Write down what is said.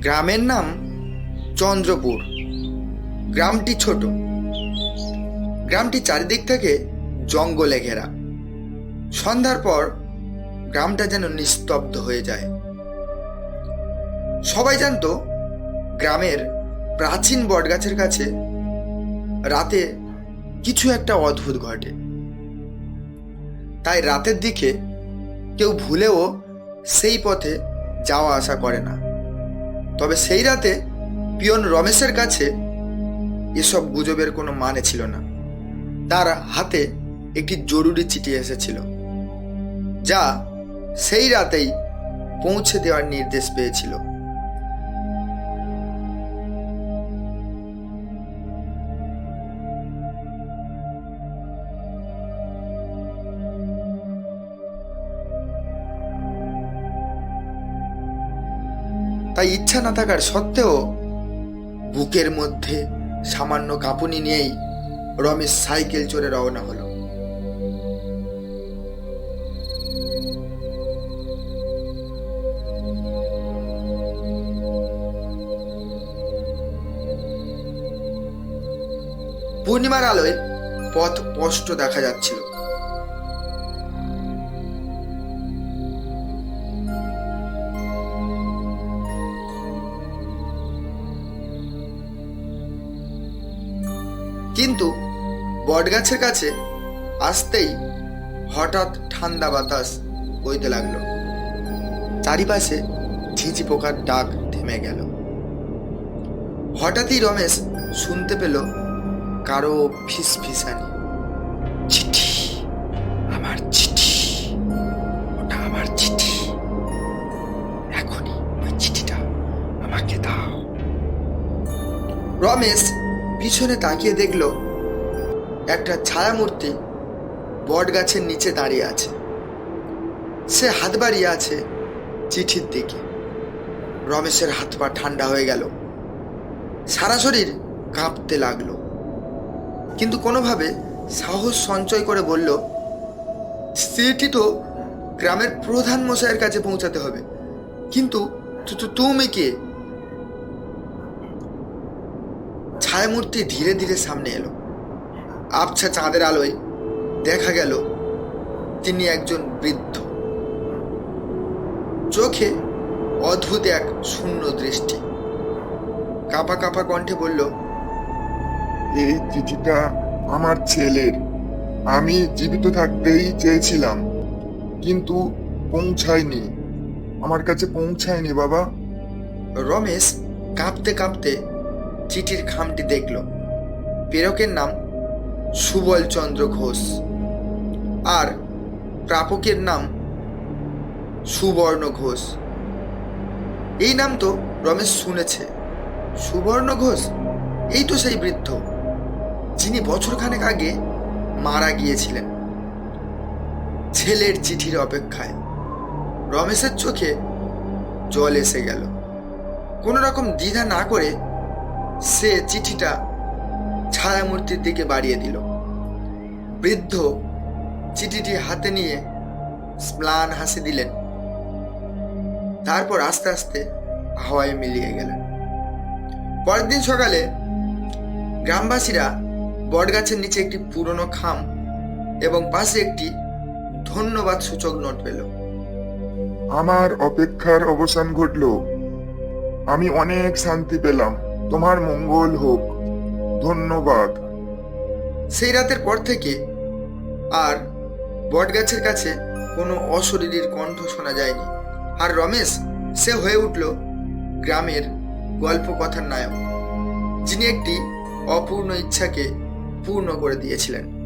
গ্রামের নাম চন্দ্রপুর। গ্রামটি ছোট। গ্রামটি চারিদিক থেকে জঙ্গলে ঘেরা। সন্ধ্যার পর গ্রামটা যেন নিস্তব্ধ হয়ে যায়। সবাই জানতো, গ্রামের প্রাচীন বটগাছের কাছে রাতে কিছু একটা অদ্ভুত ঘটে। তাই রাতের দিকে কেউ ভুলেও সেই পথে যাওয়া আসা করে না। তবে সেই রাতে পিয়ন রমেশের কাছে এসব গুজবের কোনো মানে ছিল না। তার হাতে একটি জরুরি চিঠি এসেছিল, যা সেই রাতেই পৌঁছে দেওয়ার নির্দেশ পেয়েছিল। তাই ইচ্ছা না থাকার সত্ত্বেও বুকের মধ্যে সামান্য কাঁপুনি নিয়েই রমেশ সাইকেল চড়ে রওনা হলো। পূর্ণিমার আলোয় পথ স্পষ্ট দেখা যাচ্ছিল। কিন্তু বটগাছের কাছে আসতেই হঠাৎ ঠান্ডা বাতাস বইতে লাগল। চারিপাশে ঝিঝি পোকার ডাক থেমে গেল। হঠাৎই রমেশ শুনতে পেল কারও ফিস ফিসানি চিঠি, আমার চিঠি, ওটা আমার চিঠি। এখনই ওই চিঠিটা আমাকে দাও। রমেশ পিছনে তাকিয়ে দেখল একটা ছায়ামূর্তি বট গাছের নিচে দাঁড়িয়ে আছে। সে হাত বাড়িয়ে আছে চিঠির দিকে। রমেশের হাত পা ঠান্ডা হয়ে গেল। সারা শরীর কাঁপতে লাগল। কিন্তু কোনোভাবে সাহস সঞ্চয় করে বলল স্ত্রীটি তো গ্রামের প্রধান মশাইয়ের কাছে পৌঁছাতে হবে। কিন্তু তুমি কে? ছায়ামূর্তি ধীরে ধীরে সামনে এলো। আবছা চাঁদের আলোয় দেখা গেল তিনি একজন বৃদ্ধ। চোখে অদ্ভুত এক শূন্য দৃষ্টি। কাপা কাপা কণ্ঠে বলল এই চিঠিটা আমার ছেলের। আমি জীবিত থাকতেই চেয়েছিলাম কিন্তু পৌঁছায়নি। আমার কাছে পৌঁছায়নি বাবা। রমেশ কাঁপতে কাঁপতে চিঠির খামটি দেখল। প্রেরকের নাম সুবল চন্দ্র ঘোষ। আর প্রাপকের নাম সুবর্ণ ঘোষ। এই নাম তো রমেশ শুনেছে। সুবর্ণ ঘোষ? এই তো সেই বৃদ্ধ, যিনি বছরখানেক আগে মারা গিয়েছিলেন। ছেলের চিঠির অপেক্ষায় রমেশের চোখে জল এসে গেল। কোনো রকম দ্বিধা না করে সে চিঠিটা ছায়ামূর্তির দিকে বাড়িয়ে দিল। বৃদ্ধ চিঠিটি হাতে নিয়ে স্ম্লান হাসি দিলেন। তারপর আস্তে আস্তে হাওয়ায় মিলিয়ে গেলেন। পরের দিন সকালে গ্রামবাসীরা বটগাছের নিচে একটি পুরনো খাম এবং পাশে একটি ধন্যবাদ সূচক নোট পেল। আমার অপেক্ষার অবসান ঘটলো। আমি অনেক শান্তি পেলাম। তোমার মঙ্গল হোক। ধন্যবাদ। সেই রাতের পর থেকে আর বটগাছের কাছে কোনো অশরীরীর কণ্ঠ শোনা যায়নি। আর রমেশ, সে হয়ে উঠল গ্রামের গল্প কথার নায়ক, যিনি একটি অপূর্ণ ইচ্ছাকে পূর্ণ করে দিয়েছিলেন।